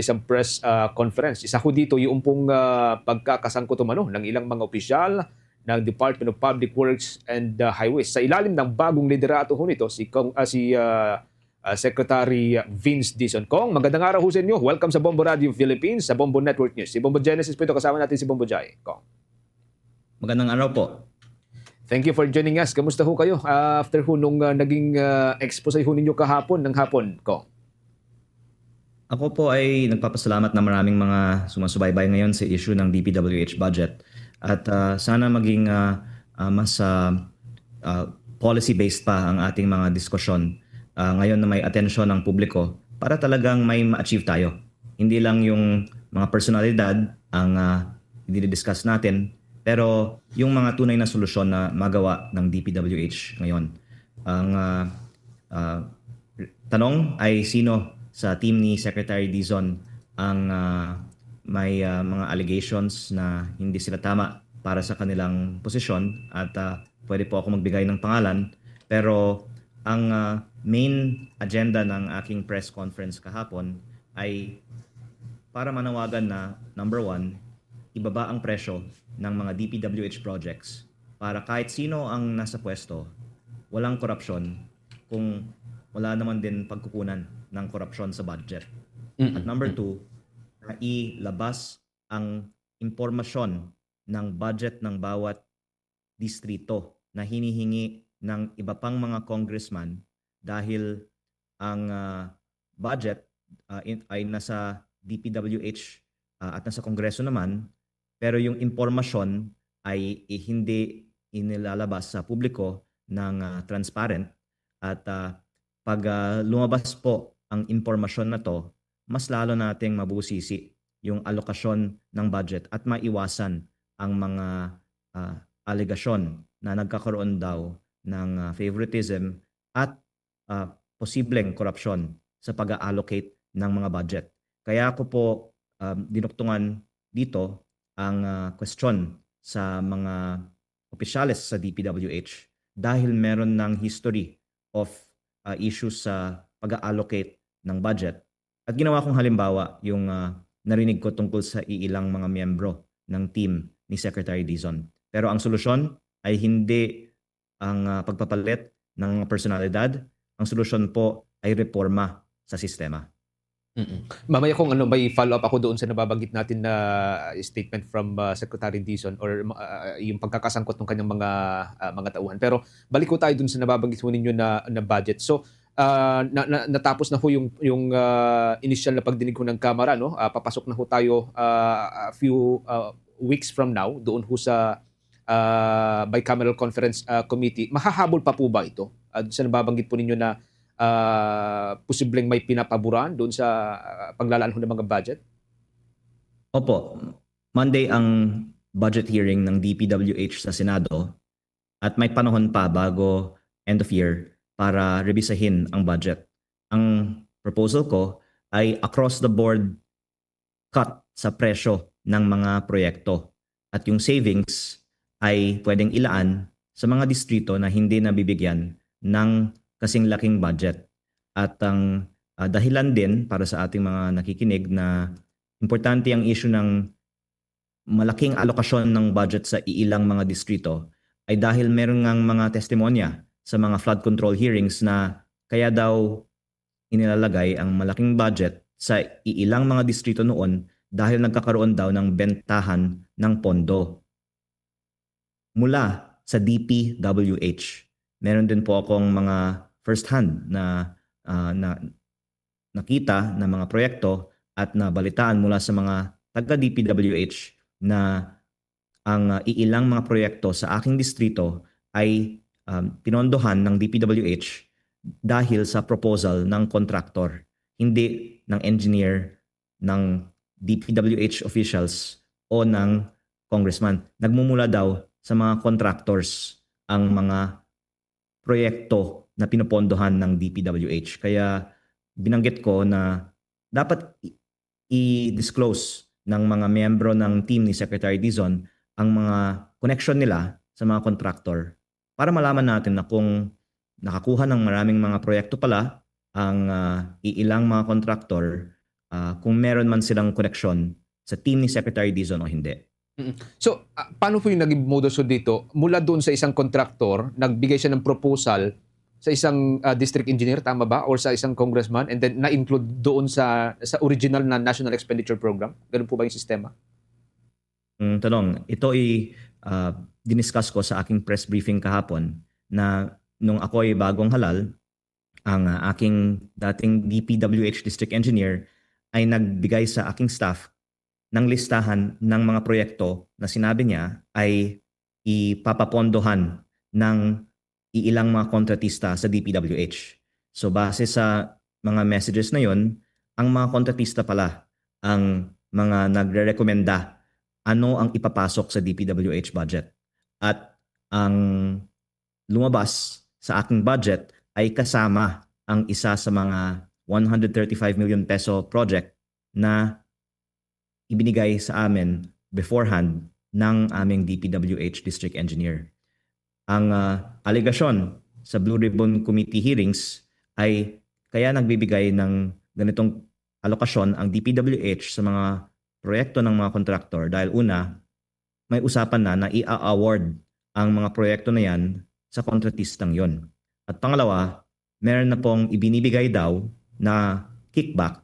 isang press ah, conference. Isa ho dito yung pong uh, pagkakasangkot umano ng ilang mga opisyal ng Department of Public Works and ah, Highways. Sa ilalim ng bagong liderato ho nito, si, Kong, ah, si ah, ah, Secretary Vince Dizon. Kong, magandang araw ho sa inyo. Welcome sa Bombo Radio Philippines, sa Bombo Network News. Si Bombo Genesis po ito, kasama natin si Bombo Jai. Kong. Magandang araw po. Thank you for joining us. Kamusta ho kayo ah, after ho nung ah, naging ah, expose ho ninyo kahapon ng hapon, Kong? Ako po ay nagpapasalamat na maraming mga sumasubaybay ngayon sa issue ng DPWH budget. At ah, sana maging ah, ah, mas ah, ah, policy-based pa ang ating mga diskusyon ah, ngayon na may atensyon ng publiko para talagang may ma-achieve tayo. Hindi lang yung mga personalidad ang uh, discuss natin, pero yung mga tunay na solusyon na magawa ng DPWH ngayon. Ang ah, ah, tanong ay sino sa team ni Secretary Dizon ang ah, may ah, mga allegations na hindi sila tama para sa kanilang posisyon at ah, pwede po ako magbigay ng pangalan. Pero ang ah, main agenda ng aking press conference kahapon ay para manawagan na number one, ibaba ang presyo ng mga DPWH projects para kahit sino ang nasa pwesto, walang korupsyon kung wala naman din pagkukunan ng korupsyon sa budget. At number two, na ilabas ang impormasyon ng budget ng bawat distrito na hinihingi ng iba pang mga congressman dahil ang ah, budget ah, in- ay nasa DPWH ah, at nasa kongreso naman pero yung impormasyon ay eh, hindi inilalabas sa publiko ng ah, transparent at ah, pag ah, lumabas po ang impormasyon na to, mas lalo nating mabusisi yung alokasyon ng budget at maiwasan ang mga ah, alegasyon na nagkakaroon daw ng ah, favoritism at ah, posibleng korupsyon sa pag-allocate ng mga budget. Kaya ako po um, dinuktungan dito ang ah, question sa mga opisyales sa DPWH dahil meron ng history of ah, issues sa pag-allocate ng budget. At ginawa kong halimbawa yung ah, narinig ko tungkol sa iilang mga miyembro ng team ni Secretary Dizon. Pero ang solusyon ay hindi ang ah, pagpapalit ng personalidad. Ang solusyon po ay reforma sa sistema. Mm-mm. Mamaya kung ano may follow up ako doon sa nababanggit natin na statement from uh, Secretary Dizon or uh, yung pagkakasangkot ng kanyang mga uh, mga tauhan. Pero balik ko tayo doon sa nababanggit ho ninyo na, na budget. So uh, na, na, natapos na ho yung yung uh, initial na pagdinig ho ng Kamara no. Uh, papasok na ho tayo uh, a few uh, weeks from now doon ho sa uh, bicameral conference uh, committee. Mahahabol pa po ba ito? Uh, sa nababanggit po ninyo na uh, posibleng may pinapaboran doon sa uh, paglalaan ng mga budget? Opo, Monday ang budget hearing ng DPWH sa Senado at may panahon pa bago end of year para rebisahin ang budget. Ang proposal ko ay across the board cut sa presyo ng mga proyekto at yung savings ay pwedeng ilaan sa mga distrito na hindi nabibigyan ng kasing laking budget. At ang ah, dahilan din para sa ating mga nakikinig na importante ang issue ng malaking alokasyon ng budget sa iilang mga distrito ay dahil meron ngang mga testimonya sa mga flood control hearings na kaya daw inilalagay ang malaking budget sa iilang mga distrito noon dahil nagkakaroon daw ng bentahan ng pondo mula sa DPWH. Meron din po akong mga first hand na ah, na nakita na mga proyekto at nabalitaan mula sa mga taga DPWH na ang ah, iilang mga proyekto sa aking distrito ay um, pinondohan ng DPWH dahil sa proposal ng contractor, hindi ng engineer, ng DPWH officials o ng congressman. Nagmumula daw sa mga contractors ang mga proyekto na pinopondohan ng DPWH. Kaya binanggit ko na dapat i-disclose ng mga miyembro ng team ni Secretary Dizon ang mga connection nila sa mga contractor para malaman natin na kung nakakuha ng maraming mga proyekto pala ang ah, iilang mga contractor ah, kung meron man silang koneksyon sa team ni Secretary Dizon o hindi. So, ah, paano po yung naging modus dito? Mula doon sa isang contractor, nagbigay siya ng proposal sa isang ah, district engineer, tama ba? Or sa isang congressman, and then na-include doon sa sa original na National Expenditure Program? Ganun po ba yung sistema? Ang tanong, ito ay ah, diniscuss ko sa aking press briefing kahapon na nung ako ay bagong halal, ang ah, aking dating DPWH district engineer ay nagbigay sa aking staff ng listahan ng mga proyekto na sinabi niya ay ipapapondohan ng iilang mga kontratista sa DPWH. So base sa mga messages na yon, ang mga kontratista pala ang mga nagre-rekomenda ano ang ipapasok sa DPWH budget. At ang lumabas sa aking budget ay kasama ang isa sa mga 135 million peso project na ibinigay sa amin beforehand ng aming DPWH district engineer. Ang ah, alegasyon sa Blue Ribbon Committee hearings ay kaya nagbibigay ng ganitong alokasyon ang DPWH sa mga proyekto ng mga kontraktor dahil una, may usapan na na i-award ang mga proyekto na yan sa kontratistang yon. At pangalawa, meron na pong ibinibigay daw na kickback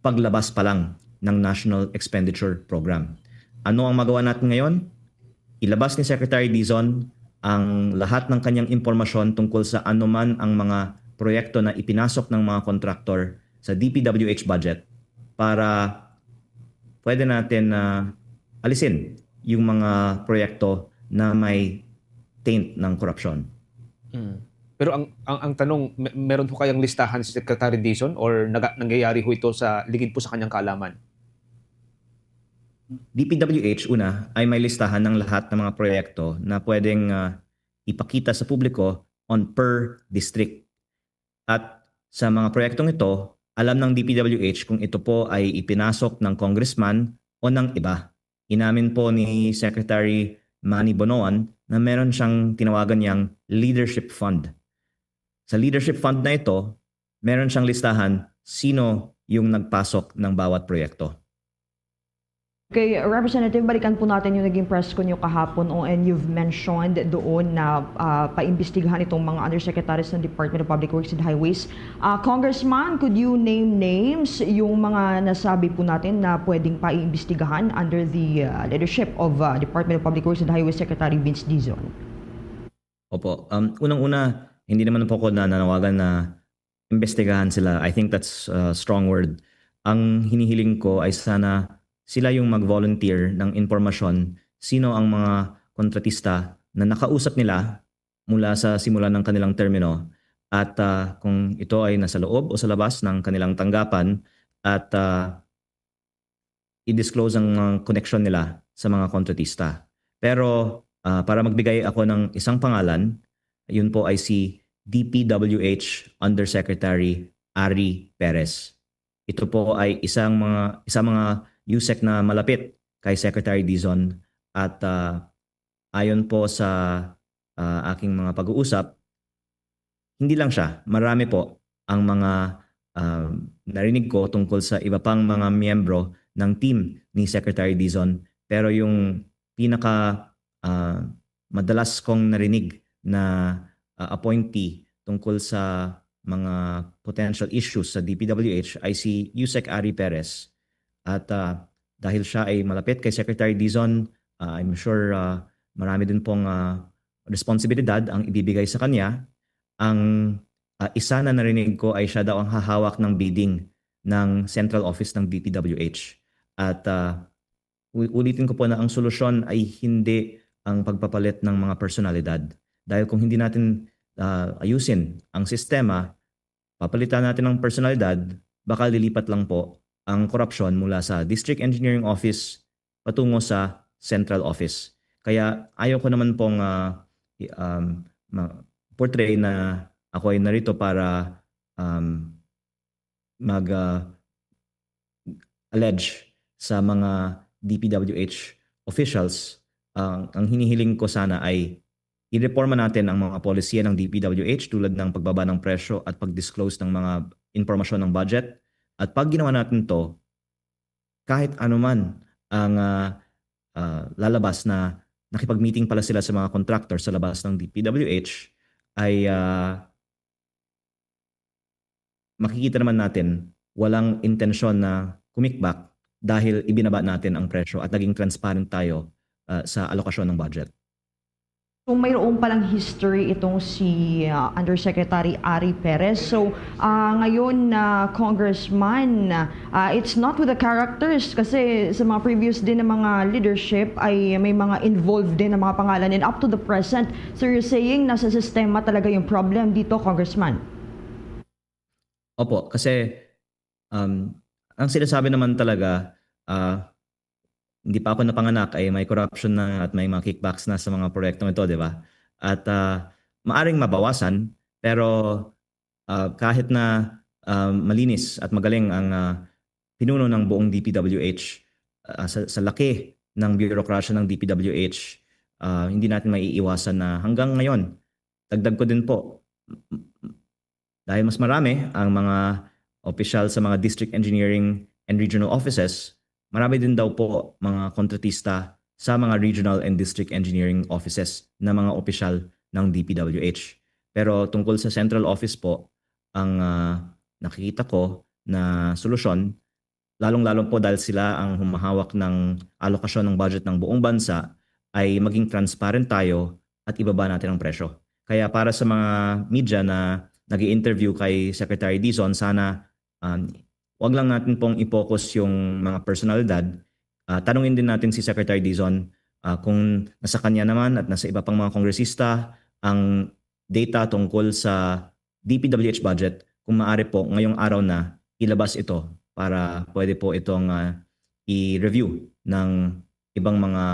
paglabas pa lang ng National Expenditure Program. Ano ang magawa natin ngayon? Ilabas ni Secretary Dizon ang lahat ng kanyang impormasyon tungkol sa anuman ang mga proyekto na ipinasok ng mga kontraktor sa DPWH budget para pwede natin na alisin yung mga proyekto na may taint ng korupsyon. Pero ang, ang, ang tanong, me- meron po kayang listahan si Secretary Dizon or nag, nangyayari ho ito sa ligid po sa kanyang kaalaman? DPWH una ay may listahan ng lahat ng mga proyekto na pwedeng ah, ipakita sa publiko on per district. At sa mga proyektong ito, alam ng DPWH kung ito po ay ipinasok ng congressman o ng iba. Inamin po ni Secretary Manny Bonoan na meron siyang tinawagan niyang leadership fund. Sa leadership fund na ito, meron siyang listahan sino yung nagpasok ng bawat proyekto. Kay Representative, balikan po natin yung naging press ko niyo kahapon oh, and you've mentioned doon na ah, paimbestigahan itong mga undersecretaries ng Department of Public Works and Highways. Ah, Congressman, could you name names yung mga nasabi po natin na pwedeng paimbestigahan under the ah, leadership of ah, Department of Public Works and Highways Secretary Vince Dizon? Opo. Um, unang-una, hindi naman po ako nananawagan na investigahan sila. I think that's a strong word. Ang hinihiling ko ay sana sila yung mag-volunteer ng impormasyon sino ang mga kontratista na nakausap nila mula sa simula ng kanilang termino at ah, kung ito ay nasa loob o sa labas ng kanilang tanggapan at ah, i-disclose ang mga connection nila sa mga kontratista. Pero ah, para magbigay ako ng isang pangalan, yun po ay si DPWH Undersecretary Ari Perez. Ito po ay isang mga isang mga USEC na malapit kay Secretary Dizon at ah, ayon po sa ah, aking mga pag-uusap, hindi lang siya, marami po ang mga ah, narinig ko tungkol sa iba pang mga miyembro ng team ni Secretary Dizon pero yung pinaka ah, madalas kong narinig na ah, appointee tungkol sa mga potential issues sa DPWH ay si Yusek Ari Perez. At ah, dahil siya ay malapit kay Secretary Dizon, ah, I'm sure ah, marami din pong ah, responsibilidad ang ibibigay sa kanya. Ang ah, isa na narinig ko ay siya daw ang hahawak ng bidding ng central office ng DPWH. At ah, u- ulitin ko po na ang solusyon ay hindi ang pagpapalit ng mga personalidad. Dahil kung hindi natin ah, ayusin ang sistema, papalitan natin ng personalidad, baka lilipat lang po ang korupsyon mula sa District Engineering Office patungo sa Central Office. Kaya ayaw ko naman pong i- um, portray na ako ay narito para um, mag ah, allege sa mga DPWH officials. Ang ang hinihiling ko sana ay i-reforma natin ang mga polisiya ng DPWH tulad ng pagbaba ng presyo at pag-disclose ng mga impormasyon ng budget At pag ginawa natin to, kahit anuman ang ah, ah, lalabas na nakipag-meeting pala sila sa mga contractor sa labas ng DPWH ay ah, makikita naman natin walang intensyon na kumikback dahil ibinaba natin ang presyo at naging transparent tayo ah, sa alokasyon ng budget. So mayroon palang history itong si uh, Undersecretary Ari Perez. So uh, ngayon na congressman, uh, it's not with the characters kasi sa mga previous din ng mga leadership ay may mga involved din ng mga pangalan and up to the present. So you're saying nasa sistema talaga yung problem dito, congressman? Opo, kasi um, ang sinasabi naman talaga, ah, hindi pa ako napanganak ay may corruption na at may mga kickbacks na sa mga proyektong ito, di ba? At ah, maaring mabawasan, pero ah, kahit na ah, malinis at magaling ang ah, pinuno ng buong DPWH ah, sa, sa laki ng bureaucracy ng DPWH, ah, hindi natin maiiwasan na hanggang ngayon, dagdag ko din po, dahil mas marami ang mga opisyal sa mga district engineering and regional offices, marami din daw po mga kontratista sa mga regional and district engineering offices na mga opisyal ng DPWH. Pero tungkol sa central office po, ang ah, nakikita ko na solusyon, lalong-lalong po dahil sila ang humahawak ng alokasyon ng budget ng buong bansa, ay maging transparent tayo at ibaba natin ang presyo. Kaya para sa mga media na nag interview kay Secretary Dizon, sana um, wag lang natin pong i-focus yung mga personalidad. Ah, tanungin din natin si Secretary Dizon ah, kung nasa kanya naman at nasa iba pang mga kongresista ang data tungkol sa DPWH budget, kung maaari po ngayong araw na ilabas ito para pwede po itong ah, i-review ng ibang mga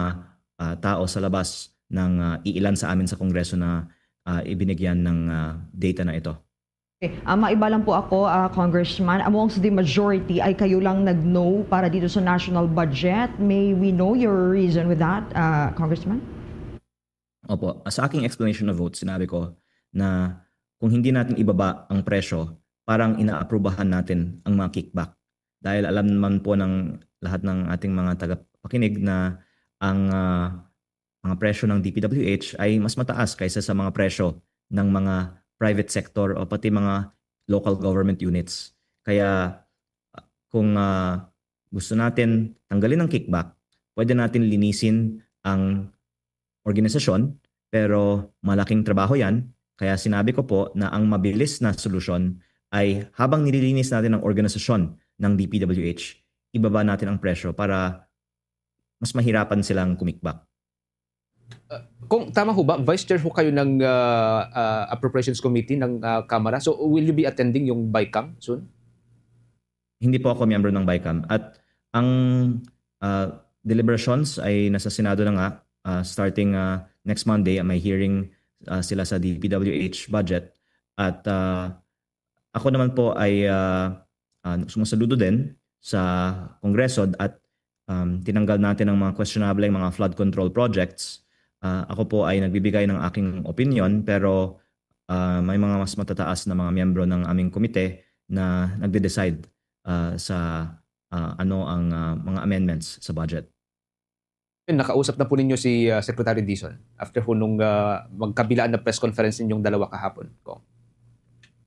ah, tao sa labas ng ah, iilan sa amin sa Kongreso na ah, ibinigyan ng ah, data na ito. Okay. Uh, maiba lang po ako, ah, Congressman. Amongst the majority ay kayo lang nag-no para dito sa national budget. May we know your reason with that, ah, Congressman? Opo, sa aking explanation of vote, sinabi ko na kung hindi natin ibaba ang presyo, parang inaaprubahan natin ang mga kickback. Dahil alam naman po ng lahat ng ating mga tagapakinig na ang ah, mga presyo ng DPWH ay mas mataas kaysa sa mga presyo ng mga private sector o pati mga local government units. Kaya kung ah, gusto natin tanggalin ang kickback, pwede natin linisin ang organisasyon pero malaking trabaho yan. Kaya sinabi ko po na ang mabilis na solusyon ay habang nililinis natin ang organisasyon ng DPWH, ibaba natin ang presyo para mas mahirapan silang kumikbak. Kung tama ho ba, Vice Chair ho kayo ng ah, ah, Appropriations Committee ng ah, Kamara. So will you be attending yung BICAM soon? Hindi po ako miyembro ng BICAM at ang ah, deliberations ay nasa Senado na nga ah, starting ah, next Monday may hearing ah, sila sa DPWH budget at ah, ako naman po ay ah, ah, sumasaludo din sa Kongreso at um, tinanggal natin ang mga questionable mga flood control projects. Ah, ako po ay nagbibigay ng aking opinion pero ah, may mga mas matataas na mga miyembro ng aming komite na nagde-decide ah, sa ah, ano ang ah, mga amendments sa budget. Nakausap na po ninyo si ah, Secretary Dizon after ho nung ah, magkabilaan na press conference ninyong dalawa kahapon. Kong.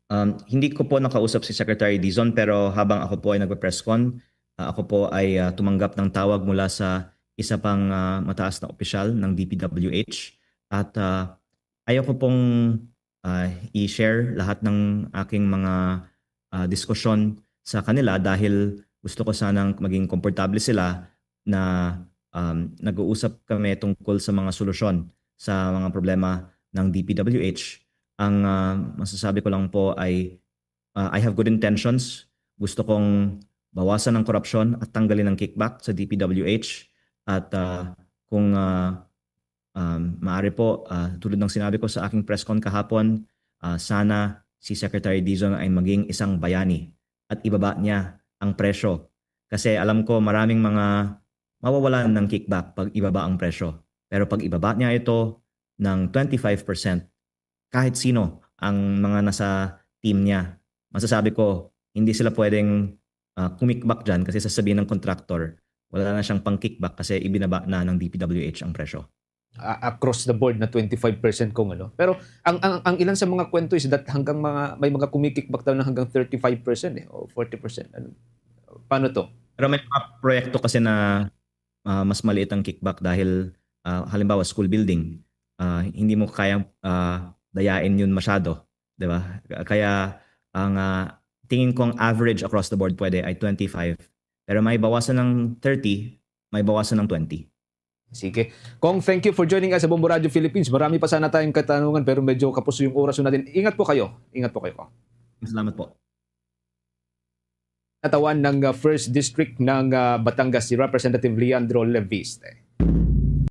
Um, hindi ko po nakausap si Secretary Dizon pero habang ako po ay nagpe-press con, ah, ako po ay ah, tumanggap ng tawag mula sa isa pang ah, mataas na opisyal ng DPWH at ah, ayaw pong ah, i-share lahat ng aking mga ah, diskusyon sa kanila dahil gusto ko sanang maging komportable sila na um, nag-uusap kami tungkol sa mga solusyon sa mga problema ng DPWH. Ang ah, masasabi ko lang po ay ah, I have good intentions. Gusto kong bawasan ang korupsyon at tanggalin ang kickback sa DPWH. At ah, kung ah, um, maaari po, ah, tulad ng sinabi ko sa aking press con kahapon, ah, sana si Secretary Dizon ay maging isang bayani at ibaba niya ang presyo. Kasi alam ko maraming mga mawawalan ng kickback pag ibaba ang presyo. Pero pag ibaba niya ito ng 25%, kahit sino ang mga nasa team niya, masasabi ko, hindi sila pwedeng uh, kumikback dyan kasi sasabihin ng contractor, wala na siyang pang-kickback kasi ibinaba na ng DPWH ang presyo. A- across the board na 25% kung ano. Pero ang, ang ang ilan sa mga kwento is that hanggang mga may mga kumikikback daw na hanggang 35% eh o 40%. Ano? Paano to? Pero may mga proyekto kasi na ah, mas maliit ang kickback dahil ah, halimbawa school building, ah, hindi mo kayang ah, dayain yun masyado, 'di ba? Kaya ang ah, tingin ko ang average across the board pwede ay 25. Pero may bawasan ng 30, may bawasan ng 20. Sige. Kong, thank you for joining us sa Bombo Radio Philippines. Marami pa sana tayong katanungan pero medyo kapos yung oras natin. Ingat po kayo. Ingat po kayo. Kong. Salamat po. Natawan ng uh, First District ng uh, Batangas si Representative Leandro Leviste.